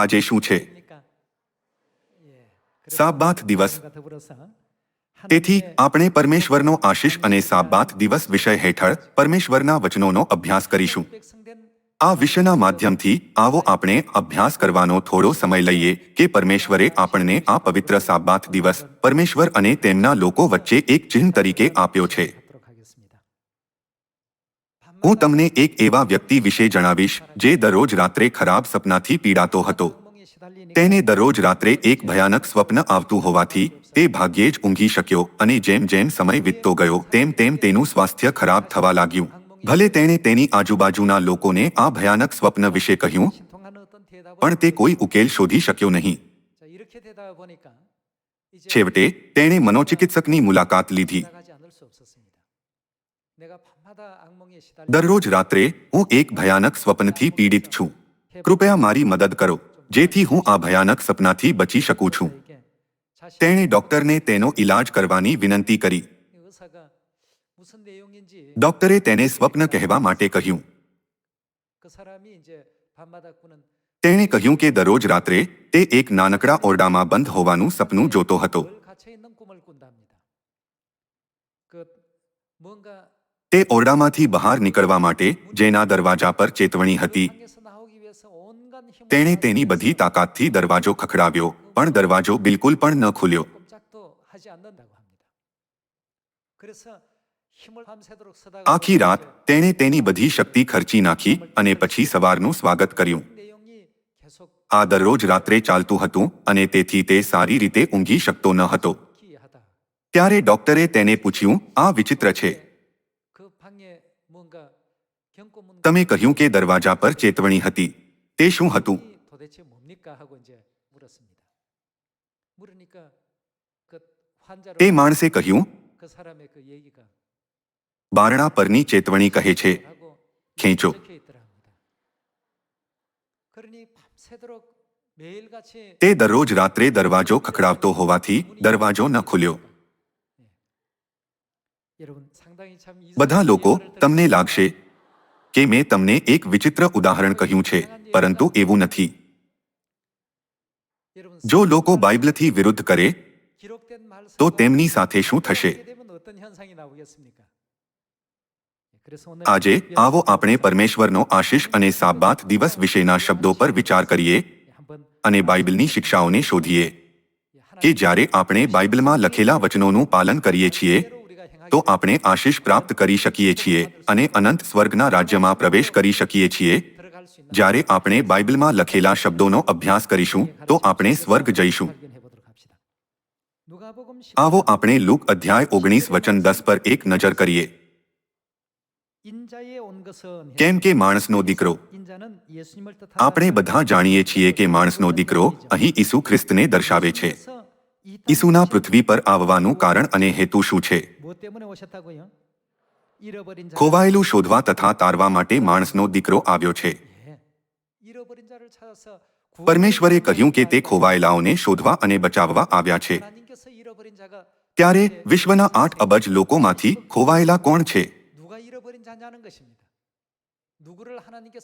આજે શું છે? સાબાત દિવસ. તેથી આપણે પરમેશ્વરનો આશીષ અને સાબાત દિવસ વિષય હેઠળ પરમેશ્વરના વચનોનો અભ્યાસ કરીશું. આ વિષયના માધ્યમથી આવો આપણે અભ્યાસ કરવાનો થોડો સમય લઈએ કે પરમેશ્વરે આપણને આ પવિત્ર સાબાત દિવસ પરમેશ્વર અને તેમના લોકો વચ્ચે એક ચિહ્ન તરીકે આપ્યો છે. હું તમને એક એવા વ્યક્તિ વિશે જણાવીશ જે દરરોજ રાત્રે ખરાબ સપનાથી પીડાતો હતો. તેને દરરોજ રાત્રે એક ભયાનક સ્વપ્ન આવતું હોવાથી તે ભાગ્યે જ ઊંઘી શક્યો અને જેમ જેમ સમય વીતતો ગયો તેમ તેમ તેનું સ્વાસ્થ્ય ખરાબ થવા લાગ્યું. ભલે તેણે તેની આજુબાજુના લોકોને આ ભયાનક સ્વપ્ન વિશે કહ્યું, પણ તે કોઈ ઉકેલ શોધી શક્યો નહીં. છેવટે તેણે મનોચિકિત્સકની મુલાકાત લીધી. દરરોજ રાત્રે હું એક ભયાનક સ્વપ્નથી પીડિત છું. કૃપયા મારી મદદ કરો. જેથી હું આ ભયાનક સપનાથી બચી શકું છું. તેણે ડોક્ટરને તેનો ઈલાજ કરવાની વિનંતી કરી. ડોક્ટરે તેને સ્વપ્ન કહેવા માટે કહ્યું. તેણે કહ્યું કે દરરોજ રાત્રે તે એક નાનકડા ઓરડામાં બંધ હોવાનું સપનું જોતો હતો. તે ઓરડામાંથી બહાર નીકળવા માટે જેના દરવાજા પર ચેતવણી હતી. તેણે તેની બધી તાકાતથી દરવાજો ખખડાવ્યો, પણ દરવાજો બિલકુલ પણ ન ખુલ્યો. આખી રાત તેણે તેની બધી શક્તિ ખર્ચી નાખી અને પછી સવારનું સ્વાગત કર્યું. આ દરરોજ રાત્રે ચાલતું હતું અને તેથી તે સારી રીતે ઊંઘી શકતો ન હતો. ત્યારે ડોક્ટરે તેને પૂછ્યું, આ વિચિત્ર છે. તમે કહ્યું કે દરવાજા પર ચેતવણી હતી. તે શું હતું તે માણસે કહ્યું બારણા પરની ચેતવણી કહે છે ખેંચો તે દરરોજ રાત્રે દરવાજો ખખડાવતો હોવાથી દરવાજો ન ખુલ્યો બધા લોકો તમને લાગશે કે મેં તમને એક વિચિત્ર ઉદાહરણ કહ્યું છે પરંતુ એવું નથી. જો લોકો બાઇબલથી વિરુદ્ધ કરે, તો તેમની સાથે શું થશે? આજે આવો આપણે પરમેશ્વરનો આશીષ અને સાબાત દિવસ વિશેના શબ્દો પર વિચાર કરીએ અને બાઇબલની શિક્ષાઓને શોધીએ કે જ્યારે આપણે બાઇબલમાં લખેલા વચનોનું પાલન કરીએ છીએ, તો આપણે આશીષ પ્રાપ્ત કરી શકીએ છીએ અને અનંત સ્વર્ગના રાજ્યમાં પ્રવેશ કરી શકીએ છીએ. જ્યારે આપણે બાઇબલમાં લખેલા શબ્દોનો અભ્યાસ કરીશું, તો આપણે સ્વર્ગ જઈશું. આવો આપણે લુક અધ્યાય ઓગણીસ વચન દસ પર એક નજર કરીએ. કેમ કે માણસનો દીકરો. આપણે બધા જાણીએ છીએ કે માણસનો દીકરો અહીં ઈસુ ખ્રિસ્તને દર્શાવે છે. ઈસુના પૃથ્વી પર આવવાનું કારણ અને હેતુ શું છે? ખોવાયેલું શોધવા તથા તારવા માટે માણસનો દીકરો આવ્યો છે. પરમેશ્વરે કહ્યું કે તે ખોવાયેલાઓને શોધવા અને બચાવવા આવ્યા છે. ત્યારે વિશ્વના આઠ અબજ લોકોમાંથી ખોવાયેલા કોણ છે?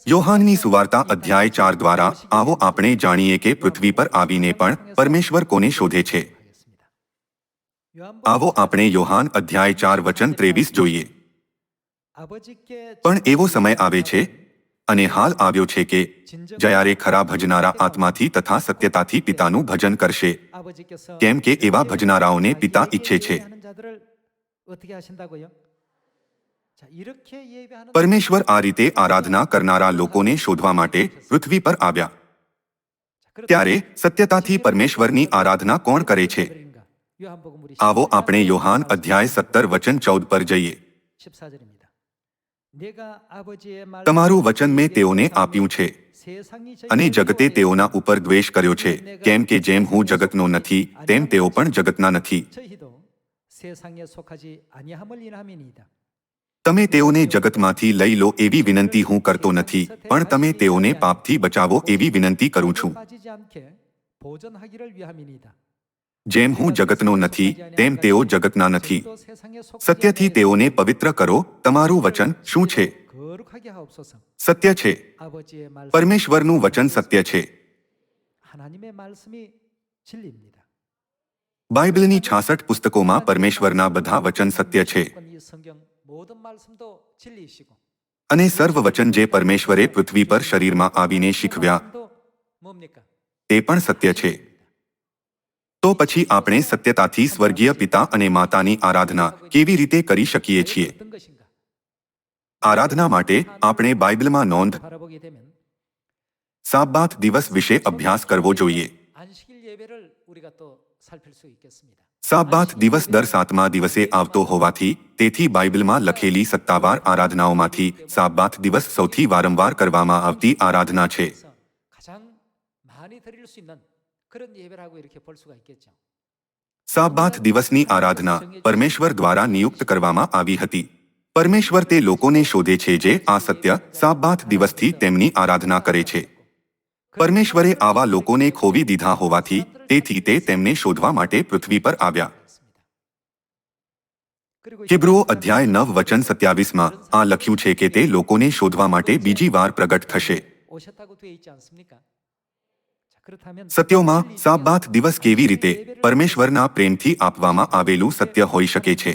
યોહાનની સુવાર્તા અધ્યાય ચાર દ્વારા આવો આપણે જાણીએ કે પૃથ્વી પર આવીને પણ પરમેશ્વર કોને શોધે છે? આવો આપણે યોહાન અધ્યાય ચાર વચન ત્રેવીસ જોઈએ. પણ એવો સમય આવે છે અને હાલ આવ્યો છે કે જયારે ખરા ભજનારા આત્માથી તથા સત્યતાથી પિતાનું ભજન કરશે. કેમ કે એવા ભજનારાઓને પિતા ઈચ્છે છે. પરમેશ્વર આ રીતે આરાધના કરનારા લોકોને શોધવા માટે પૃથ્વી પર આવ્યા. ત્યારે સત્યતાથી પરમેશ્વરની આરાધના કોણ કરે છે? આવો આપણે યોહાન અધ્યાય સત્તર વચન ચૌદ પર જઈએ. તમારું વચન મેં તેઓને આપ્યું છે. અને જગતે તેઓના ઉપર દ્વેષ કર્યો છે. કેમ કે જેમ હું જગતનો નથી તેમ તેઓ પણ જગતના નથી. તમે તેઓને જગતમાંથી લઈ લો એવી વિનંતી હું કરતો નથી પણ તમે તેઓને પાપથી બચાવો એવી વિનંતી કરું છું. જેમ હું જગતનો નથી, તેમ તેઓ જગતના નથી. સત્યથી તેઓને પવિત્ર કરો, તમારું વચન શું છે? સત્ય છે. પરમેશ્વરનું વચન સત્ય છે. બાઇબલની છાસઠ પુસ્તકોમાં પરમેશ્વરના બધા વચન સત્ય છે. અને સર્વ વચન જે પરમેશ્વરે પૃથ્વી પર શરીરમાં આવીને શીખવ્યા, તે પણ સત્ય છે. તો પછી આપણે સત્યતાથી સ્વર્ગીય પિતા અને માતાની આરાધના કેવી રીતે કરી શકીએ છીએ? આરાધના માટે આપણે બાઇબલમાં નોંધ સાબાત દિવસ વિશે અભ્યાસ કરવો જોઈએ. સાબાત દિવસ દર સાતમા દિવસે આવતો હોવાથી તેથી બાઇબલમાં લખેલી સત્તાવાર આરાધનાઓમાંથી સાબાત દિવસ સૌથી વારંવાર કરવામાં આવતી આરાધના છે. સાબાથ દિવસની આરાધના પરમેશ્વર દ્વારા નિયુક્ત કરવામાં આવી હતી. પરમેશ્વર તે લોકોને શોધે છે જે આ સત્ય સાબાથ દિવસથી તેમની આરાધના કરે છે. પરમેશ્વરે આવા લોકોને ખોવી દીધા હોવાથી તેથી તે તેમને શોધવા માટે પૃથ્વી પર આવ્યા. હિબ્રુઓ અધ્યાય નવ વચન સત્યાવીસમાં આ લખ્યું છે કે તે લોકોને શોધવા માટે બીજી વાર પ્રગટ થશે. સત્યોમાં સા દિવસ કેવી રીતે પરમેશ્વરના પ્રેમથી આપવામાં આવેલું સત્ય હોઈ શકે છે.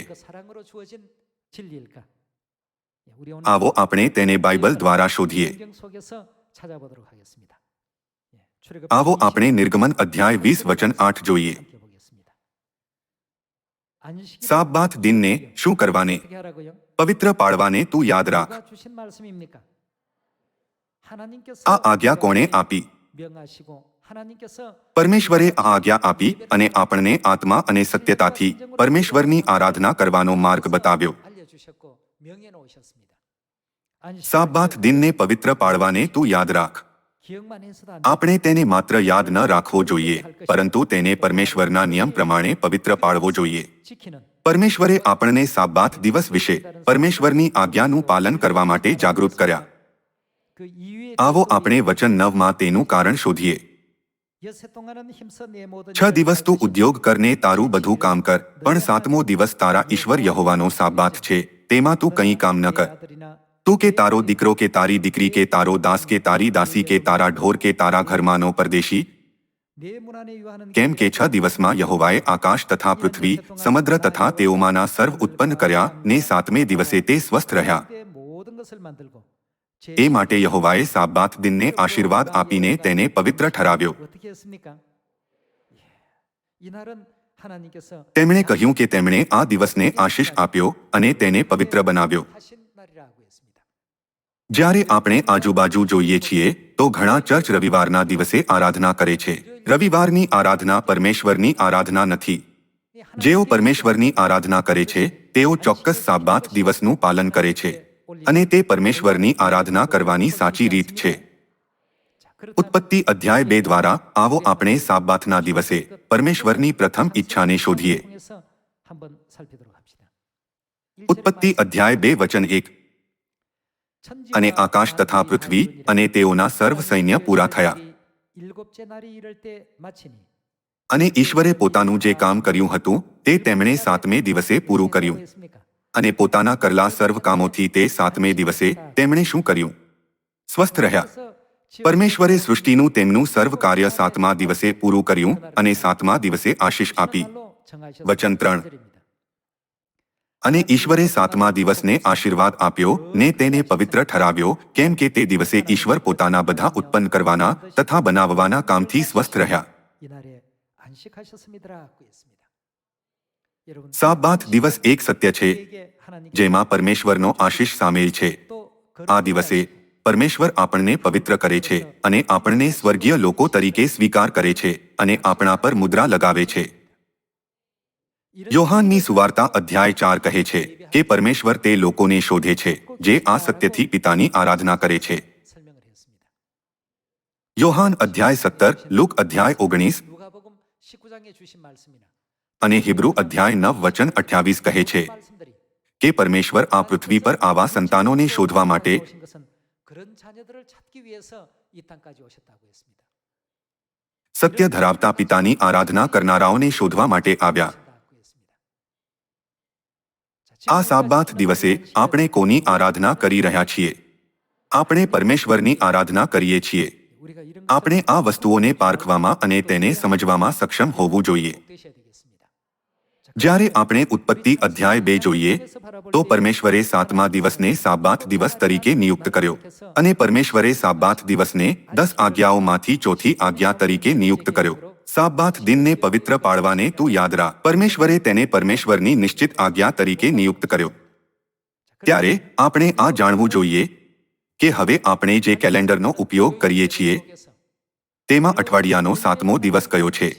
આવો આપણે તેને બાઇબલ દ્વારા શોધીએ. આવો આપણે નિર્ગમન અધ્યાય વીસ વચન આઠ જોઈએ. સાપ દિનને શું કરવાને? પવિત્ર પાડવાને તું યાદ રાખ. આ આજ્ઞા કોણે આપી? પરમેશ્વરે આ આજ્ઞા આપી અને આપણને આત્મા અને સત્યતાથી પરમેશ્વરની આરાધના કરવાનો માર્ગ બતાવ્યો. સાબાથ દિનને પવિત્ર પાડવાને તું યાદ રાખ. આપણે તેને માત્ર યાદ ન રાખવો જોઈએ પરંતુ તેને પરમેશ્વરના નિયમ પ્રમાણે પવિત્ર પાળવો જોઈએ. પરમેશ્વરે આપણને સાબાથ દિવસ વિશે પરમેશ્વરની આજ્ઞાનું પાલન કરવા માટે જાગૃત કર્યા. આવો આપણે વચન નવમાં તેનું કારણ શોધીએ. છ દિવસ તું ઉદ્યોગ કરને તારું બધું કામ કર પણ સાતમો દિવસ તારા ઈશ્વર યહોવાનો સાબાત છે તેમાં તું કંઈ કામ ન કર તું કે તારો દીકરો કે તારી દીકરી કે તારો દાસ કે તારી દાસી કે તારા ઢોર કે તારા ઘરમાંનો પરદેશી કેમ કે છ દિવસમાં યહોવાએ આકાશ તથા પૃથ્વી સમુદ્ર તથા તેઓમાંના સર્વ ઉત્પન્ન કર્યા ને સાતમે દિવસે તે સ્વસ્થ રહ્યા એ માટે યહોવાએ સાબાત દિનને આશીર્વાદ આપીને તેને પવિત્ર ઠરાવ્યો 어떻게 했습니까? 예. 이날은 하나님께서 તેમણે કહ્યું કે તેમણે આ દિવસને આશીષ આપ્યો અને તેને પવિત્ર બનાવ્યો 하신 날이라고 했습니다. જ્યારે આપણે આજુબાજુ જોઈએ છીએ તો ઘણા ચર્ચ રવિવારના દિવસે આરાધના કરે છે રવિવારની આરાધના પરમેશ્વરની આરાધના નથી 이 જેઓ 하나님께 પરમેશ્વરની આરાધના કરે છે તેઓ ચોક્કસ સાબાત દિવસનું પાલન કરે છે અને તે પરમેશ્વરની આરાધના કરવાની સાચી રીત છે 자, 그렇다면 ઉત્પત્તિ અધ્યાય બે દ્વારા આવો આપણે સાબબાથના દિવસે પરમેશ્વરની પ્રથમ ઈચ્છાને શોધીએ. ઉત્પત્તિ અધ્યાય બે વચન એક. અને આકાશ તથા પૃથ્વી અને તેઓના સર્વ સૈન્ય પૂરા થયા. અને ઈશ્વરે પોતાનું જે કામ કર્યું હતું તે તેમણે સાતમે દિવસે પૂરું કર્યું. અને પોતાના કરલા સર્વ કામોથી તે સાતમે દિવસે તેમણે શું કર્યું? સ્વસ્થ રહ્યા. પરમેશ્વરે સૃષ્ટિનું તેમનું સર્વ કાર્ય સાતમા દિવસે પૂરું કર્યું અને સાતમા દિવસે આશીષ આપી. વચન ત્રણ. અને ઈશ્વરે સાતમા દિવસને આશીર્વાદ આપ્યો ને તેને પવિત્ર ઠરાવ્યો, કેમ કે તે દિવસે ઈશ્વર પોતાના બધા ઉત્પન્ન કરવાના તથા બનાવવાના કામથી સ્વસ્થ રહ્યા. સાબાથ દિવસ એક સત્ય છે, જેમાં પરમેશ્વરનો આશીષ સામેલ છે. આ દિવસે પરમેશ્વર આપણને પવિત્ર કરે છે અને આપણને સ્વર્ગીય લોકો તરીકે સ્વીકાર કરે છે અને આપણા પર મુદ્રા લગાવે છે. યોહાનની સુવાર્તા અધ્યાય ચાર કહે છે કે પરમેશ્વર તે લોકોને શોધે છે જે આ સત્યથી પિતાની આરાધના કરે છે. યોહાન અધ્યાય સત્તર, લુક અધ્યાય ઓગણીસ અને હિબ્રુ અધ્યાય નવ વચન અઠ્યાવીસ કહે છે કે પરમેશ્વર આ પૃથ્વી પર આવા સંતાનોને શોધવા માટે 그런 자녀들을 찾기 위해서 이 땅까지 오셨다고 했습니다. સત્ય ધરાવતા પિતાની આરાધના કરનારાઓને શોધવા માટે આવ્યા 오신다고 했습니다. 자, આ 지금까지 સાબાત દિવસે આપણે કોની આરાધના કરી રહ્યા છીએ આપણે પરમેશ્વરની આરાધના કરીએ છીએ 우리가 이런 આપણે આ વસ્તુઓને પારખવામાં અને તેને સમજવામાં સક્ષમ હોવું જોઈએ 되셔야 되겠습니다. જ્યારે આપણે ઉત્પત્તિ અધ્યાય બે જોઈએ, તો પરમેશ્વરે સાતમા દિવસને સાબાત દિવસ તરીકે નિયુક્ત કર્યો અને પરમેશ્વરે સાબાત દિવસને દસ આજ્ઞાઓમાંથી ચોથી આજ્ઞા તરીકે નિયુક્ત કર્યો. સાબાત દિનને પવિત્ર પાડવાને તું યાદ રાખ. પરમેશ્વરે તેને પરમેશ્વરની નિશ્ચિત આજ્ઞા તરીકે નિયુક્ત કર્યો. ત્યારે આપણે આ જાણવું જોઈએ કે હવે આપણે જે કેલેન્ડરનો ઉપયોગ કરીએ છીએ, તેમાં અઠવાડિયાનો સાતમો દિવસ કયો છે?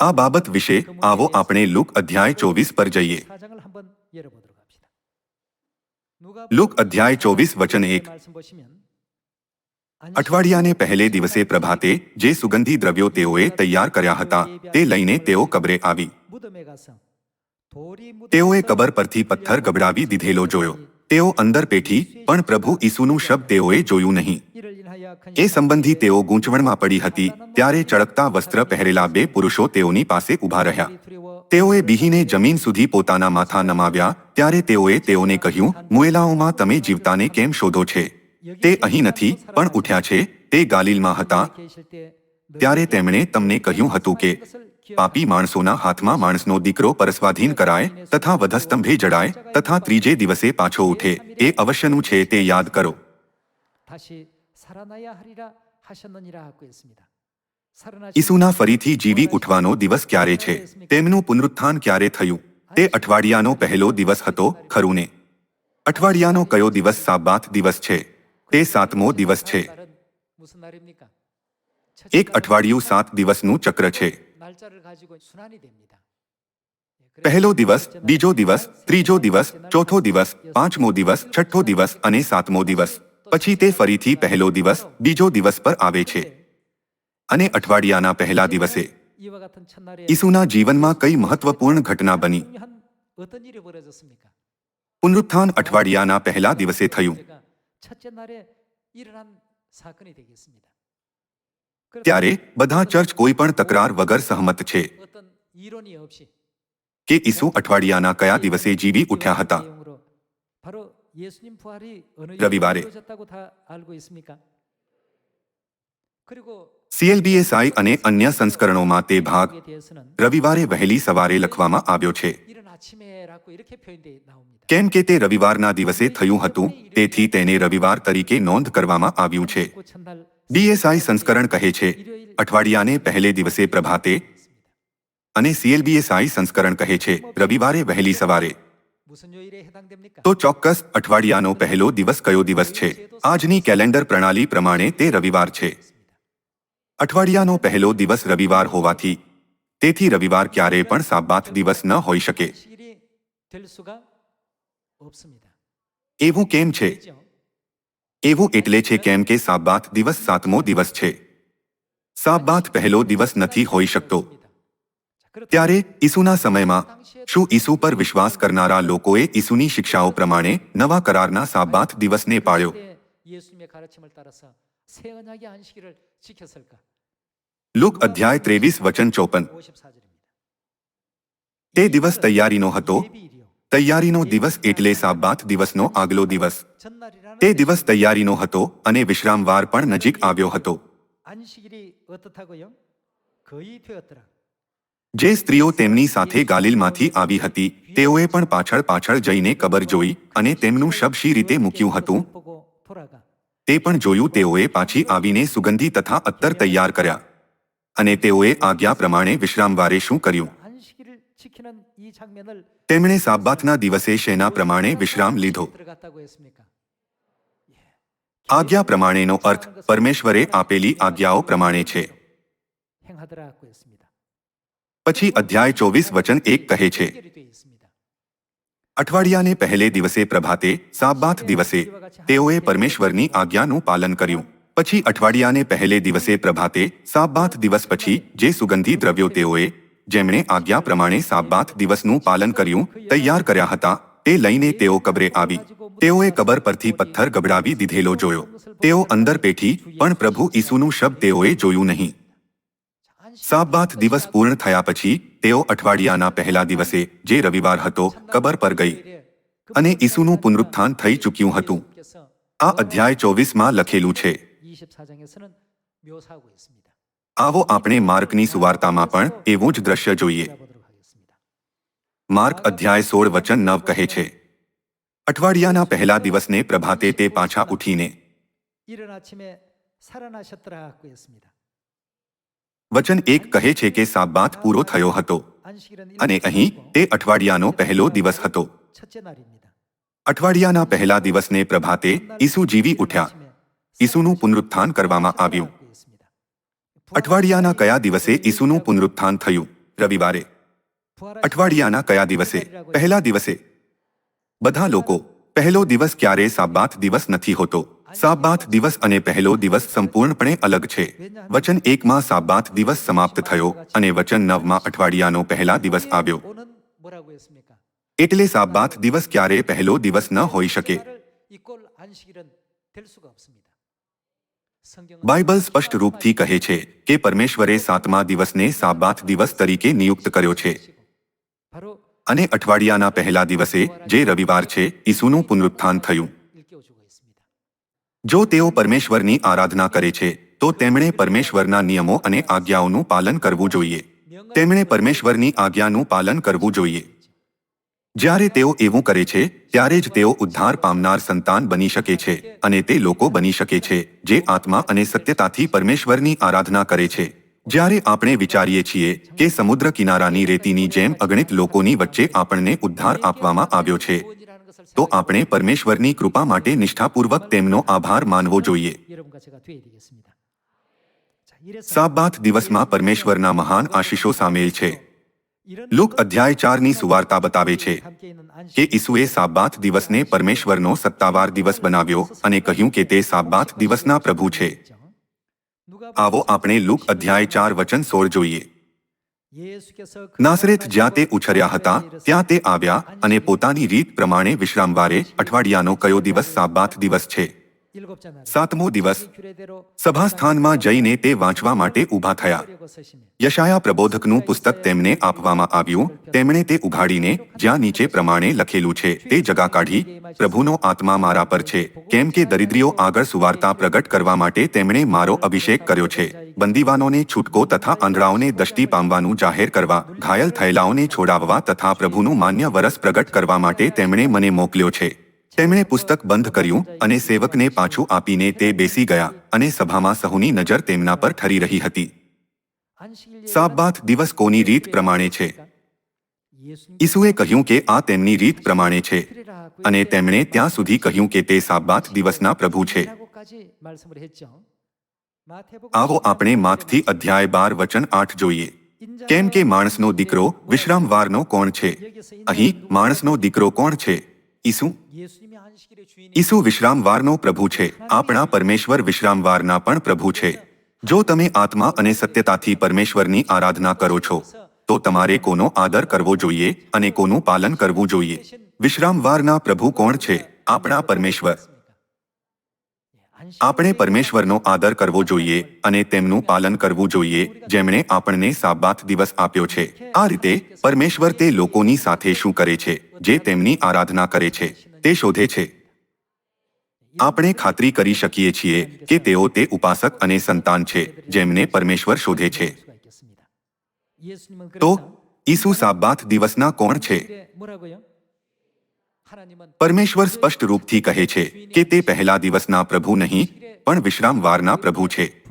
આ બાબત વિશે આવો આપણે લુક અધ્યાય ચોવીસ પર જઈએ લુક અધ્યાય ચોવીસ વચન એક અઠવાડિયાને પહેલે દિવસે પ્રભાતે જે સુગંધી દ્રવ્યો તેઓએ તૈયાર કર્યા હતા તે લઈને તેઓ કબરે આવી તેઓએ કબર પરથી પથ્થર ગબડાવી દીધેલો જોયો તેઓ અંદર પેઠી, પણ પ્રભુ ઈસુનું શબ્દ તેઓએ જોયું નહીં. એ સંબંધી તેઓ ગૂંચવણમાં પડી હતી, ત્યારે ચળકતા વસ્ત્ર પહેરેલા બે પુરુષો તેઓની પાસે ઊભા રહ્યા. તેઓએ બિહીને જમીન સુધી પોતાના માથા નમાવ્યા, ત્યારે તેઓએ તેઓને કહ્યું, મુએલાઓમાં તમે જીવતાને કેમ શોધો છે? તે અહીં નથી, પણ ઉઠ્યા છે, તે ગાલિલમાં હતા. ત્યારે તેમણે તમને કહ્યું હતું કે પાપી માણસોના હાથમાં માણસનો દીકરો પરસ્વાધીન કરાય તથા વધસ્તંભે જડાય તથા ત્રીજે દિવસે પાછો ઉઠે. એ અવશ્યનું છે તે યાદ કરો. ઈસુના ફરીથી જીવી ઉઠવાનો દિવસ ક્યારે છે? તેમનું પુનરુત્થાન ક્યારે થયું? તે અઠવાડિયાનો પહેલો દિવસ હતો ખરું અઠવાડિયાનો કયો દિવસ સાબાત દિવસ છે? તે સાતમો દિવસ છે. એક અઠવાડિયું સાત દિવસનું ચક્ર છે. પહેલો દિવસ બીજો દિવસ ત્રીજો દિવસ ચોથો દિવસ પાંચમો દિવસ છઠ્ઠો દિવસ અને સાતમો દિવસ. પછી તે ફરીથી પહેલો દિવસ બીજો દિવસ પર આવે છે. અને અઠવાડિયાના પહેલા દિવસે ઈસુના જીવનમાં કઈ મહત્વપૂર્ણ ઘટના બની? પુનરુત્થાન અઠવાડિયાના પહેલા દિવસે થયું. ત્યારે બધા ચર્ચ કોઈ પણ તકરાર વગર સહમત છે. કે ઈસુ અઠવાડિયાના કયા દિવસે જીવી ઉઠ્યા હતા? રવિવારે. સીએલબીએસઆઈ અને અન્ય સંસ્કરણોમાં તે ભાગ રવિવારે વહેલી સવારે લખવામાં આવ્યો છે. કેમ કે તે રવિવારના દિવસે થયું હતું તેથી તેને રવિવાર તરીકે નોંધ કરવામાં આવ્યું છે. ડીએસઆઈ સંસ્કરણ કહે છે અઠવાડિયાને પહેલે દિવસે પ્રભાતે? અને સીએલબીએસઆઈ સંસ્કરણ કહે છે રવિવારે વહેલી સવારે. તો ચોક્કસ અઠવાડિયાનો પહેલો દિવસ કયો દિવસ છે? આજની કેલેન્ડર પ્રણાલી પ્રમાણે તે રવિવાર છે. અઠવાડિયાનો પહેલો દિવસ રવિવાર હોવાથી તેથી રવિવાર ક્યારે પણ સાબાત દિવસ ન હોઈ શકે. એવું કેમ છે? એવું એટલે છે કેમ કે સાબાત દિવસ સાતમો દિવસ છે. સાબાત પહેલો દિવસ નથી હોઈ શકતો. ત્યારે ઈસુના સમયમાં શું ઈસુ પર વિશ્વાસ કરનારા લોકોએ ઈસુની શિક્ષાઓ પ્રમાણે નવા કરારના સાબાત દિવસને પાળ્યો? લુક અધ્યાય ત્રેવીસ વચન ચોપન. તે દિવસ તૈયારીનો હતો. તૈયારીનો દિવસ એટલે સાબાત દિવસનો આગલો દિવસ. તે દિવસ તૈયારીનો હતો અને વિશ્રામવાર પણ નજીક આવ્યો હતો. જે સ્ત્રીઓ તેમની સાથે ગાલિલમાંથી આવી હતી, તેઓએ પણ પાછળ પાછળ જઈને કબર જોઈ અને તેમનું શબ રીતે મૂક્યું હતું. તે પણ જોયું તેઓએ પાછી આવીને સુગંધી તથા અત્તર તૈયાર કર્યા. અને તેઓએ આજ્ઞા પ્રમાણે વિશ્રામવારે શું કર્યું? તેમણે સાબ્બાતના દિવસે શેના પ્રમાણે વિશ્રામ લીધો? આજ્ઞા પ્રમાણેનો અર્થ પરમેશ્વરે આપેલી આજ્ઞાઓ પ્રમાણે છે. પછી અધ્યાય ચોવીસ વચન એક કહે છે અઠવાડિયાને પહેલે દિવસે પ્રભાતે સાબાથ દિવસે તેઓએ પરમેશ્વરની આજ્ઞાનું પાલન કર્યું. પછી અઠવાડિયાને પહેલે દિવસે પ્રભાતે સાબાથ દિવસ પછી જે સુગંધી દ્રવ્યો તેઓએ જેમણે આજ્ઞા પ્રમાણે સાબાત દિવસનું પાલન કર્યું, તૈયાર કર્યા હતા, તે લઈને તેઓ કબરે આવી. તેઓએ કબર પરથી પથ્થર ગબડાવી દીધેલો જોયો. તેઓ અંદર પેઠી, પણ પ્રભુ ઈસુનું શબ્દ તેઓએ જોયું નહીં. સાબાત દિવસ પૂર્ણ થયા પછી, તેઓ અઠવાડિયાના પહેલા દિવસે, જે રવિવાર હતો, કબર પર ગઈ. અને ઈસુનું પુનરુત્થાન થઈ ચૂક્યું હતું. આ અધ્યાય ચોવીસમાં લખેલું છે. આવો આપણે માર્કની સુવાર્તામાં પણ એવું જ દ્રશ્ય જોઈએ. માર્ક અધ્યાય સોળ વચન નવ કહે છે, અઠવાડિયાના પહેલા દિવસને પ્રભાતે તે પાછા ઉઠીને. વચન એક કહે છે કે સાબાત પૂરો થયો હતો, અને અહીં તે અઠવાડિયાનો પહેલો દિવસ હતો. અઠવાડિયાના પહેલા દિવસને પ્રભાતે ઈસુ જીવી ઉઠ્યા. ઈસુનું પુનરુત્થાન કરવામાં આવ્યું. અઠવાડિયાના કયા દિવસે ઈસુનું પુનરુત્થાન થયું? રવિવારે. અઠવાડિયાના કયા દિવસે? પહેલા દિવસે. બધા લોકો પહેલો દિવસ ક્યારે સાબાત દિવસ નથી હોતો. સાબાત દિવસ અને પહેલો દિવસ સંપૂર્ણપણે અલગ છે. વચન એકમાં સાબાત દિવસ સમાપ્ત થયો અને વચન નવમાં અઠવાડિયાનો પહેલા દિવસ આવ્યો. એટલે સાબાત દિવસ ક્યારે પહેલો દિવસ ન હોઈ શકે. બાઇબલ સ્પષ્ટ રૂપથી કહે છે કે પરમેશ્વરે સાતમા દિવસને સાબાત દિવસ તરીકે નિયુક્ત કર્યો છે. અને અઠવાડિયાના પહેલા દિવસે જે રવિવાર છે ઈસુનું પુનરુત્થાન થયું. જો તેઓ પરમેશ્વરની આરાધના કરે છે તો તેમણે પરમેશ્વરના નિયમો અને આજ્ઞાઓનું પાલન કરવું જોઈએ. તેમણે પરમેશ્વરની આજ્ઞાનું પાલન કરવું જોઈએ. જ્યારે તેઓ એવું કરે છે, ત્યારે જ તેઓ ઉદ્ધાર પામનાર સંતાન બની શકે છે અને તે લોકો બની શકે છે, જે આત્મા અને સત્યતાથી પરમેશ્વરની આરાધના કરે છે. જ્યારે આપણે વિચારીએ છીએ કે સમુદ્ર કિનારાની રેતીની જેમ અગણિત લોકોની વચ્ચે આપણને ઉદ્ધાર આપવામાં આવ્યો છે, તો આપણે પરમેશ્વરની કૃપા માટે નિષ્ઠાપૂર્વક તેમનો આભાર માનવો જોઈએ. સાબાત દિવસમાં પરમેશ્વરના મહાન આશીષો સામેલ છે. લુક અધ્યાય ચારની સુવાર્તા બતાવે છે કે ઈસુએ સાબાત દિવસને પરમેશ્વરનો સત્તાવાર દિવસ બનાવ્યો અને કહ્યું કે તે સાબાત દિવસના પ્રભુ છે. આવો આપણે લુક અધ્યાય ચાર વચન સોળ જોઈએ. નાસરેથ જ્યાં તે ઉછર્યા હતા, ત્યાં તે આવ્યા અને પોતાની રીત પ્રમાણે વિશ્રામવારે અઠવાડિયાનો કયો દિવસ સાબાત દિવસ છે? સાતમો દિવસ સભાસ્થાનમાં જઈને તે વાંચવા માટે ઊભા થયા. યશાયા પ્રબોધકનું પુસ્તક તેમને આપવામાં આવ્યું. તેમણે તે ઉઘાડીને જ્યાં નીચે પ્રમાણે લખેલું છે તે જગા કાઢી પ્રભુનો આત્મા મારા પર છે. કેમ કે દરિદ્રીઓ આગળ સુવાર્તા પ્રગટ કરવા માટે તેમણે મારો અભિષેક કર્યો છે. બંદીવાનોને છૂટકો તથા આંધળાઓને દષ્ટિ પામવાનું જાહેર કરવા ઘાયલ થયેલાઓને છોડાવવા તથા પ્રભુનું માન્ય વરસ પ્રગટ કરવા માટે તેમણે મને મોકલ્યો છે. તેમણે પુસ્તક બંધ કર્યું અને સેવકને પાછું આપીને તે બેસી ગયા અને સભામાં સહુની નજર તેમના પર ઠરી રહી હતી. સાબબાથ દિવસ કોની રીત પ્રમાણે છે? ઈસુએ કહ્યું કે આ તેમની રીત પ્રમાણે છે અને તેમણે ત્યાં સુધી કહ્યું કે તે સાબબાથ દિવસના પ્રભુ છે. આવો આપણે માથથી અધ્યાય બાર વચન આઠ જોઈએ. કેમ કે માણસનો દીકરો વિશ્રામવારનો કોણ છે? અહીં માણસનો દીકરો કોણ છે? ઈસુ? ઈસુ વિશ્રામવારનો પ્રભુ છે. આપણા પરમેશ્વર વિશ્રામવારના પણ પ્રભુ છે. જો તમે આત્મા અને સત્યતાથી પરમેશ્વરની આરાધના કરો છો, તો તમારે કોનો આદર કરવો જોઈએ અને કોનું પાલન કરવું જોઈએ. વિશ્રામવારના પ્રભુ કોણ છે? આપણા પરમેશ્વર. આપણે પરમેશ્વરનો આદર કરવો જોઈએ અને તેમનું પાલન કરવું જોઈએ, જેમણે આપણને સાબાત દિવસ આપ્યો છે. આ રીતે પરમેશ્વર તે લોકોની સાથે શું કરે છે? જે તેમની આરાધના કરે છે, તે શોધે છે. આપણે ખાતરી કરી શકીએ છીએ કે તેઓ તે ઉપાસક અને સંતાન છે, જેમને પરમેશ્વર શોધે છે. તો, ઈસુ સાબાથ દિવસના કોણ છે? પરમેશ્વર સ્પષ્ટ રૂપથી કહે છે કે તે પહેલા દિવસના પ્રભુ નહીં, પણ વિશ્રામવારના પ્રભુ છે.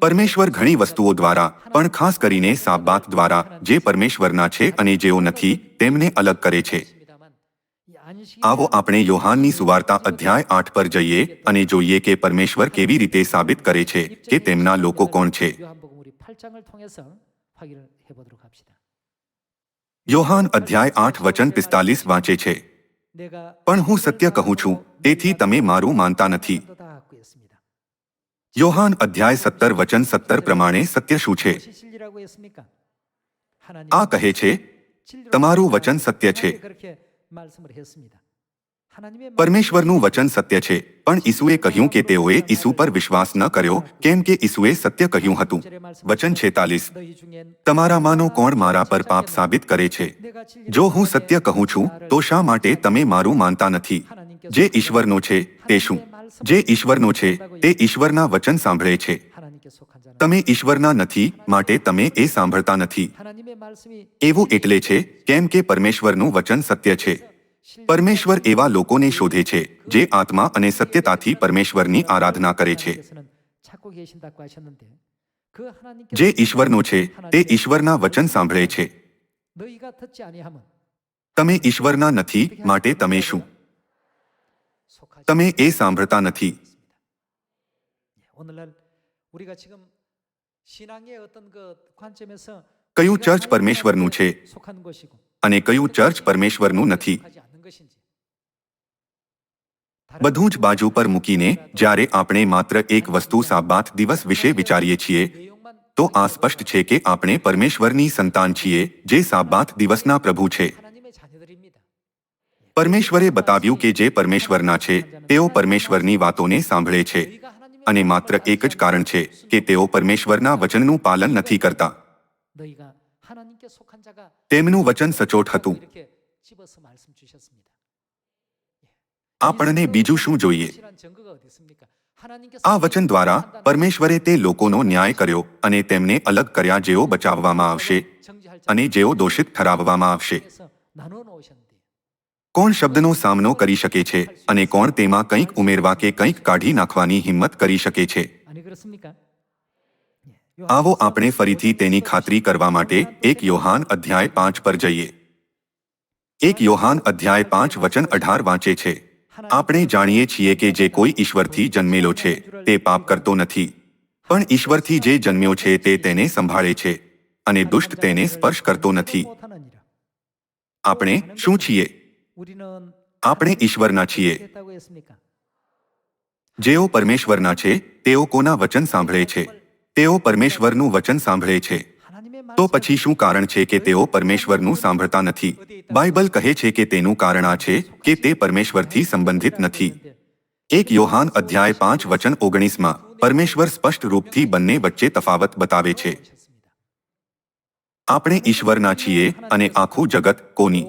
પરમેશ્વર ઘણી વસ્તુઓ દ્વારા પણ ખાસ કરીને સાબબાત દ્વારા જે પરમેશ્વરના છે અને જેઓ નથી તેમને અલગ કરે છે. આવો આપણે યોહાનની સુવાર્તા અધ્યાય આઠ પર જઈએ અને જોઈએ કે પરમેશ્વર કેવી રીતે સાબિત કરે છે કે તેમના લોકો કોણ છે. યોહાન અધ્યાય આઠ વચન પિસ્તાલીસ વાંચે છે. પણ હું સત્ય કહું છું તેથી તમે મારું માનતા નથી. યોહાન અધ્યાય સત્તર, વચન સત્તર પ્રમાણે સત્ય શું છે? આ કહે છે, તમારું વચન સત્ય છે. પરમેશ્વરનું વચન સત્ય છે, પણ ઈસુએ કહ્યું કે તેઓએ ઈસુ પર વિશ્વાસ ન કર્યો, કેમ કે ઈસુએ સત્ય કહ્યું હતું. વચન છેતાલીસ તમારામાંનો કોણ મારા પર પાપ સાબિત કરે છે? જો હું સત્ય કહું છું, તો શા માટે તમે મારું માનતા નથી? જે ઈશ્વરનો છે, તે શું? જે ઈશ્વરનો છે, તે ઈશ્વરના વચન સાંભળે છે. તમે ઈશ્વરના નથી, માટે તમે એ સાંભળતા નથી. એવું એટલે છે, કેમ કે પરમેશ્વરનું વચન સત્ય છે. પરમેશ્વર એવા લોકોને શોધે છે, જે આત્મા અને સત્યતાથી પરમેશ્વરની આરાધના કરે છે. જે ઈશ્વરનો છે, તે ઈશ્વરના વચન સાંભળે છે. તમે ઈશ્વરના નથી, માટે તમે શું? તમે એ સાંભળતા નથી. કયું ચર્ચ પરમેશ્વરનું છે? અને કયું ચર્ચ પરમેશ્વરનું નથી? બધું જ બાજુ પર મૂકીને જ્યારે આપણે માત્ર એક વસ્તુ સાબાત દિવસ વિશે વિચારીએ છીએ તો આ સ્પષ્ટ છે કે આપણે પરમેશ્વરની સંતાન છીએ જે સાબાત દિવસના પ્રભુ છે. પરમેશ્વરે બતાવ્યું કે જે પરમેશ્વરના છે, તેઓ પરમેશ્વરની વાતોને સાંભળે છે. અને માત્ર એક જ કારણ છે કે તેઓ પરમેશ્વરના વચનનું પાલન નથી કરતા. તેમનું વચન સચોટ હતું. આપણને બીજું શું જોઈએ? આ વચન દ્વારા પરમેશ્વરે તે લોકોનો ન્યાય કર્યો અને તેમને અલગ કર્યા જેઓ બચાવવામાં આવશે અને જેઓ દોષિત ઠરાવવામાં આવશે. કોણ શબ્દનો સામનો કરી શકે છે અને કોણ તેમાં કંઈક ઉમેરવા કે કંઈક કાઢી નાખવાની હિંમત કરી શકે છે? આવો આપણે ફરીથી તેની ખાતરી કરવા માટે એક યોહાન અધ્યાય પાંચ પર જઈએ. એક યોહાન અધ્યાય પાંચ વચન અઢાર વાંચે છે. આપણે જાણીએ છીએ કે જે કોઈ ઈશ્વરથી જન્મેલો છે, તે પાપ કરતો નથી. પણ ઈશ્વરથી જે જન્મ્યો છે, તે તેને સંભાળે છે અને દુષ્ટ તેને સ્પર્શ કરતો નથી. આપણે શું છીએ? આપણે ઈશ્વરના છીએ. જેઓ પરમેશ્વરના છે તેઓ કોના વચન સાંભળે છે? તેઓ પરમેશ્વરનું વચન સાંભળે છે. તો પછી શું કારણ છે કે તેઓ પરમેશ્વરનું સાંભળતા નથી? બાઇબલ કહે છે કે તેનું કારણ આ છે કે તે પરમેશ્વરથી સંબંધિત નથી. એક યોહાન અધ્યાય પાંચ વચન ઓગણીસમાં પરમેશ્વર સ્પષ્ટ રૂપથી બંને વચ્ચે તફાવત બતાવે છે. આપણે ઈશ્વરના છીએ અને આખું જગત કોની?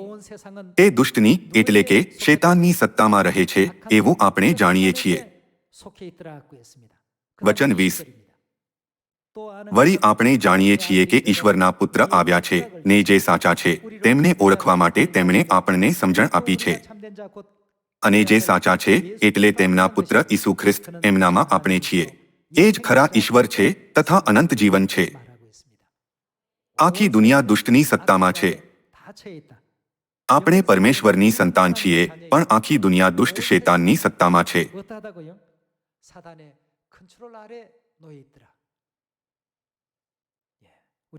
તે દુષ્ટની એટલે કે શેતાનની સત્તામાં રહે છે એવું આપણે જાણીએ છીએ. વચન વીસ. વળી આપણે જાણીએ છીએ કે ઈશ્વરના પુત્ર આવ્યા છે ને જે સાચા છે તેમને ઓળખવા માટે તેમણે આપણને સમજણ આપી છે. અને જે સાચા છે એટલે તેમના પુત્ર ઈસુ ખ્રિસ્ત એમનામાં આપણે છીએ. એ જ ખરા ઈશ્વર છે તથા અનંત જીવન છે. આખી દુનિયા દુષ્ટની સત્તામાં છે. આપણે પરમેશ્વરની સંતાન છીએ પણ આખી દુનિયા દુષ્ટ શેતાનની સત્તામાં છે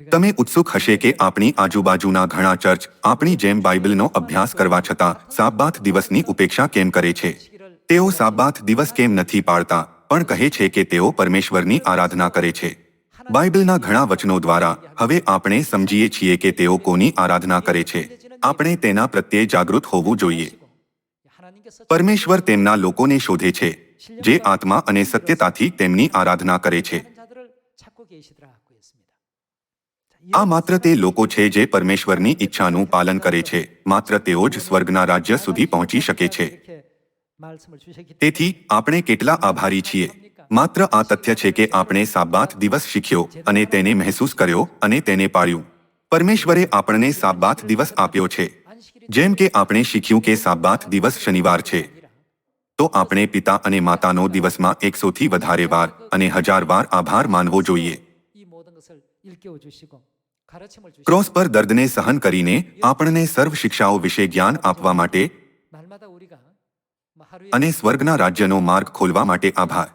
તમે ઉત્સુક હશે કે આપણી આજુબાજુના ઘણા ચર્ચ આપણી જેમ બાઇબલનો અભ્યાસ કરવા છતાં સાબાત દિવસની ઉપેક્ષા કેમ કરે છે તેઓ સાબાત દિવસ કેમ નથી પાળતા પણ કહે છે કે તેઓ પરમેશ્વરની આરાધના કરે છે બાઇબલના ઘણા વચનો દ્વારા હવે આપણે સમજીએ છીએ કે તેઓ કોની આરાધના કરે છે આપણે તેના પ્રત્યે જાગૃત હોવું જોઈએ. પરમેશ્વર તેમના લોકોને શોધે છે, જે આત્મા અને સત્યતાથી તેમની આરાધના કરે છે. આ માત્ર તે લોકો છે જે પરમેશ્વરની ઈચ્છાનું પાલન કરે છે, માત્ર તેઓ જ સ્વર્ગના રાજ્ય સુધી પહોંચી શકે છે. તેથી, આપણે કેટલા આભારી છીએ. માત્ર આ તથ્ય છે કે આપણે સાબાત દિવસ શીખ્યો અને તેને મહેસૂસ કર્યો અને તેને પાળ્યું. પરમેશ્વરે આપણને સાબબાત દિવસ આપ્યો છે. જેમ કે આપણે શીખ્યું કે સાબબાત દિવસ શનિવાર છે. તો આપણે પિતા અને માતાનો દિવસમાં એકસોથી વધારે વાર અને હજાર વાર આભાર માનવો જોઈએ. ક્રોસ પર દર્દને સહન કરીને આપણને સર્વ શિક્ષાઓ વિશે જ્ઞાન આપવા માટે અને સ્વર્ગના રાજ્યનો માર્ગ ખોલવા માટે આભાર.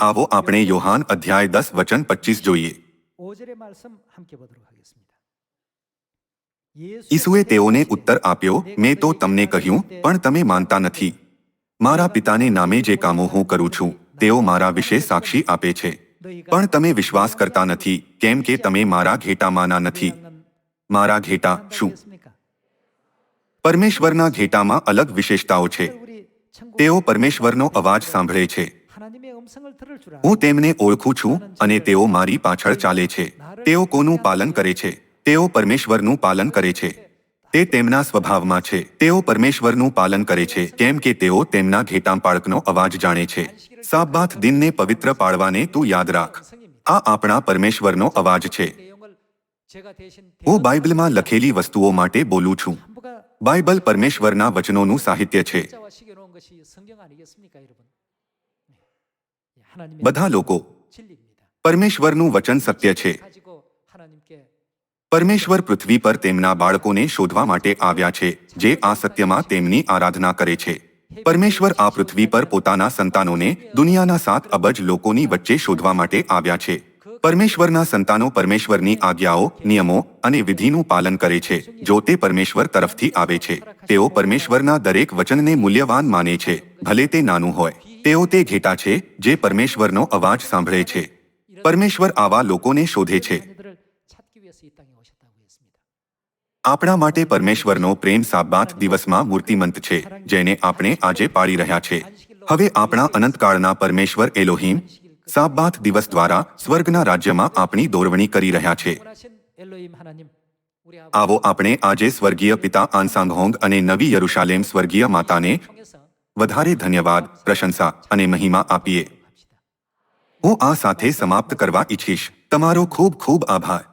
આવો આપણે યોહાન અધ્યાય દસ વચન પચીસ જોઈએ. ઈસુએ તેઓને ઉત્તર આપ્યો મેં તો તમને કહ્યું પણ તમે માનતા નથી મારા પિતાને નામે જે કામો હું કરું છું તેઓ મારા વિશે સાક્ષી આપે છે પણ તમે વિશ્વાસ કરતા નથી કેમ કે તમે મારા ઘેટામાંના નથી મારા ઘેટા શું પરમેશ્વરના ઘેટામાં અલગ વિશેષતાઓ છે તેઓ પરમેશ્વરનો અવાજ સાંભળે છે હું તેમને ઓળખું છું અને તેઓ મારી પાછળ ચાલે છે. તેઓ કોનું પાલન કરે છે? તેઓ પરમેશ્વરનું પાલન કરે છે. તે તેમના સ્વભાવમાં છે. તેઓ પરમેશ્વરનું પાલન કરે છે. કેમ કે તેઓ તેમના ઘેટાંપાળકનો અવાજ જાણે છે. સાબાથ દિનને પવિત્ર પાડવાને તું યાદ રાખ. આ આપણા પરમેશ્વરનો અવાજ છે. હું બાઇબલમાં લખેલી વસ્તુઓ માટે બોલું છું. બાઇબલ પરમેશ્વરના વચનોનું સાહિત્ય છે. બધા લોકો પરમેશ્વરનું વચન સત્ય છે. પરમેશ્વર પૃથ્વી પર તેમના બાળકોને શોધવા માટે આવ્યા છે જે આ સત્યમાં તેમની આરાધના કરે છે. પરમેશ્વર આ પૃથ્વી પર પોતાના સંતાનોને દુનિયાના સાત અબજ લોકોની વચ્ચે શોધવા માટે આવ્યા છે. પરમેશ્વરના સંતાનો પરમેશ્વરની આજ્ઞાઓ નિયમો અને વિધિનું પાલન કરે છે જો તે પરમેશ્વર તરફથી આવે છે. તેઓ પરમેશ્વરના દરેક વચનને મૂલ્યવાન માને છે ભલે તે નાનું હોય. તેઓ તે ઘેટા છે જે પરમેશ્વરનો અવાજ સાંભળે છે. પરમેશ્વર આવા લોકોને શોધે છે. આપણા માટે પરમેશ્વરનો પ્રેમ સાબાત દિવસમાં મૂર્તિમંત છે, જેને આપણે આજે પાળી રહ્યા છે. હવે આપણા અનંતકાળના પરમેશ્વર એલોહીમ સાબાત દિવસ દ્વારા સ્વર્ગના રાજ્યમાં આપણી દોરવણી કરી રહ્યા છે. આવો આપણે આજે સ્વર્ગીય પિતા આનસાંગહોંગ અને નવી યરુશાલેમ સ્વર્ગીય માતાને વધારે ધન્યવાદ, પ્રશંસા અને મહિમા આપીએ. હું આ સાથે સમાપ્ત કરવા ઈચ્છીશ. તમારો ખૂબ ખૂબ આભાર.